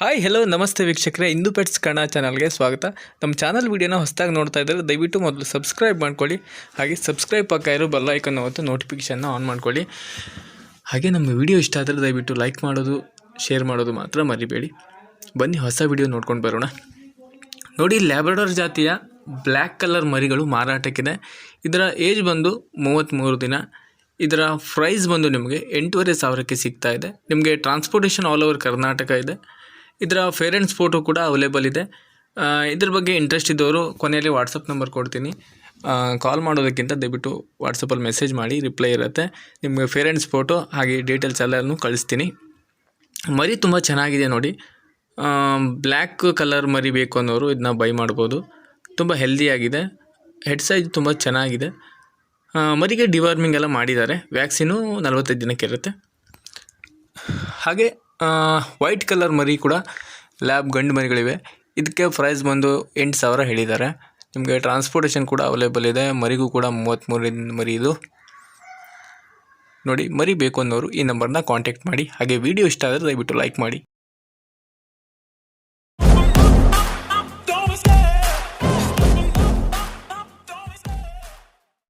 Hi hello ನಮಸ್ತೆ ವೀಕ್ಷಕರೇ. ಇಂದು pets Kannada ಚಾನಲ್ಗೆ ಸ್ವಾಗತ. ನಮ್ಮ ಚಾನಲ್ ವೀಡಿಯೋನ ಹೊಸದಾಗಿ ನೋಡ್ತಾ ಇದ್ದರೆ ದಯವಿಟ್ಟು ಮೊದಲು ಸಬ್ಸ್ಕ್ರೈಬ್ ಮಾಡ್ಕೊಳ್ಳಿ. ಹಾಗೆ ಸಬ್ಸ್ಕ್ರೈಬ್ ಪಕ್ಕ ಇರೋ ಬೆಲ್ ಐಕನ್ ಹೊತ್ತು ನೋಟಿಫಿಕೇಷನ್ನ ಆನ್ ಮಾಡ್ಕೊಳ್ಳಿ. ಹಾಗೆ ನಮ್ಮ ವಿಡಿಯೋ ಇಷ್ಟ ಆದರೆ ದಯವಿಟ್ಟು ಲೈಕ್ ಮಾಡೋದು ಶೇರ್ ಮಾಡೋದು ಮಾತ್ರ ಮರಿಬೇಡಿ. ಬನ್ನಿ, ಹೊಸ ವಿಡಿಯೋ ನೋಡ್ಕೊಂಡು ಬರೋಣ. ನೋಡಿ ಲ್ಯಾಬ್ರಡರ್ ಜಾತಿಯ ಬ್ಲ್ಯಾಕ್ ಕಲರ್ ಮರಿಗಳು ಮಾರಾಟಕ್ಕಿದೆ. ಇದರ ಏಜ್ ಬಂದು ಮೂವತ್ತ್ಮೂರು ದಿನ. ಇದರ ಪ್ರೈಸ್ ಬಂದು ನಿಮಗೆ ಎಂಟೂವರೆ ಸಾವಿರಕ್ಕೆ ಸಿಗ್ತಾ ಇದೆ. ನಿಮಗೆ ಟ್ರಾನ್ಸ್ಪೋರ್ಟೇಷನ್ ಆಲ್ ಓವರ್ ಕರ್ನಾಟಕ ಇದೆ. ಇದರ ಫೇರೆಂಟ್ಸ್ ಫೋಟೋ ಕೂಡ ಅವೈಲೇಬಲ್ ಇದೆ. ಇದ್ರ ಬಗ್ಗೆ ಇಂಟ್ರೆಸ್ಟ್ ಇದ್ದವರು ಕೊನೆಯಲ್ಲಿ ವಾಟ್ಸಪ್ ನಂಬರ್ ಕೊಡ್ತೀನಿ. ಕಾಲ್ ಮಾಡೋದಕ್ಕಿಂತ ದಯವಿಟ್ಟು ವಾಟ್ಸಪ್ಪಲ್ಲಿ ಮೆಸೇಜ್ ಮಾಡಿ ರಿಪ್ಲೈ ಇರುತ್ತೆ. ನಿಮಗೆ ಫೇರೆಂಟ್ಸ್ ಫೋಟೋ ಹಾಗೆ ಡೀಟೇಲ್ಸ್ ಎಲ್ಲನೂ ಕಳಿಸ್ತೀನಿ. ಮರಿ ತುಂಬ ಚೆನ್ನಾಗಿದೆ ನೋಡಿ. ಬ್ಲ್ಯಾಕ್ ಕಲರ್ ಮರಿ ಬೇಕು ಅನ್ನೋರು ಇದನ್ನ ಬೈ ಮಾಡ್ಬೋದು. ತುಂಬ ಹೆಲ್ದಿಯಾಗಿದೆ ಹೆಡ್ ಸೈಜ್ ತುಂಬ ಚೆನ್ನಾಗಿದೆ. ಮರಿಗೆ ಡಿವಾರ್ಮಿಂಗ್ ಎಲ್ಲ ಮಾಡಿದ್ದಾರೆ. ವ್ಯಾಕ್ಸಿನು ನಲ್ವತ್ತೈದು ದಿನಕ್ಕೆ ಇರುತ್ತೆ. ಹಾಗೆ ವೈಟ್ ಕಲರ್ ಮರಿ ಕೂಡ ಲ್ಯಾಬ್ ಗಂಡು ಮರಿಗಳಿವೆ. ಇದಕ್ಕೆ ಪ್ರೈಸ್ ಬಂದು ಎಂಟು ಸಾವಿರ ಹೇಳಿದ್ದಾರೆ. ನಿಮಗೆ ಟ್ರಾನ್ಸ್ಪೋರ್ಟೇಷನ್ ಕೂಡ ಅವೈಲೇಬಲ್ ಇದೆ. ಮರಿಗೂ ಕೂಡ ಮೂವತ್ತ್ಮೂರು ಮರಿ ಇದು. ನೋಡಿ, ಮರಿ ಬೇಕು ಅನ್ನೋರು ಈ ನಂಬರ್ನ ಕಾಂಟ್ಯಾಕ್ಟ್ ಮಾಡಿ. ಹಾಗೆ ವಿಡಿಯೋ ಇಷ್ಟ ಆದರೆ ದಯವಿಟ್ಟು ಲೈಕ್ ಮಾಡಿ.